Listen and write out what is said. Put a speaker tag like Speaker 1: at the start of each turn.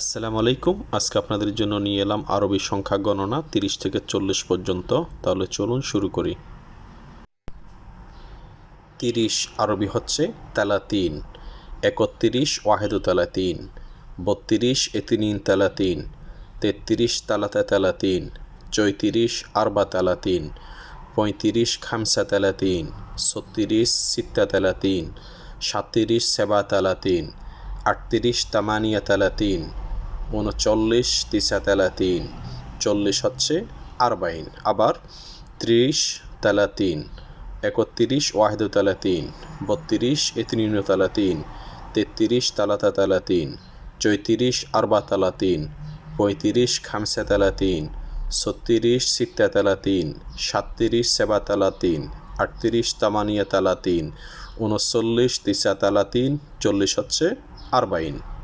Speaker 1: আসসালামু আলাইকুম। আজকে আপনাদের জন্য নিয়ে এলাম আরবি সংখ্যা গণনা তিরিশ থেকে চল্লিশ পর্যন্ত। তাহলে চলুন শুরু করি। তিরিশ আরবি হচ্ছে তালাতিন। একত্রিশ ওয়াহেদু তালাতিন। বত্রিশ এতিনিন তালাতিন। তেত্রিশ তালাতা তালাতিন। চৈত্রিশ আরবা তালাতিন। পঁয়ত্রিশ খামসা তালাতিন। ছত্রিশ সিত্তা তালাতিন। সাতত্রিশ সেবা তালাতিন। আটত্রিশ তামানিয়া তালাতিন। উনচল্লিশ তিসা তালাতিন, চল্লিশ হচ্ছে আরবাইন, আবার ত্রিশ তালাতিন, একত্রিশ ওয়াহেদু তালাতিন, বত্রিশ এতনিন তালাতিন, তেত্রিশ তালাতা তালাতিন, চৈত্রিশ আরবা তালাতিন, পঁয়ত্রিশ খামসা তালাতিন, ছত্রিশ সিত্তা তালাতিন, সাতত্রিশ সেবা তালাতিন, আটত্রিশ তামানিয়া তালাতিন, উনচল্লিশ তিসা তালাতিন, চল্লিশ হচ্ছে আরবাইন।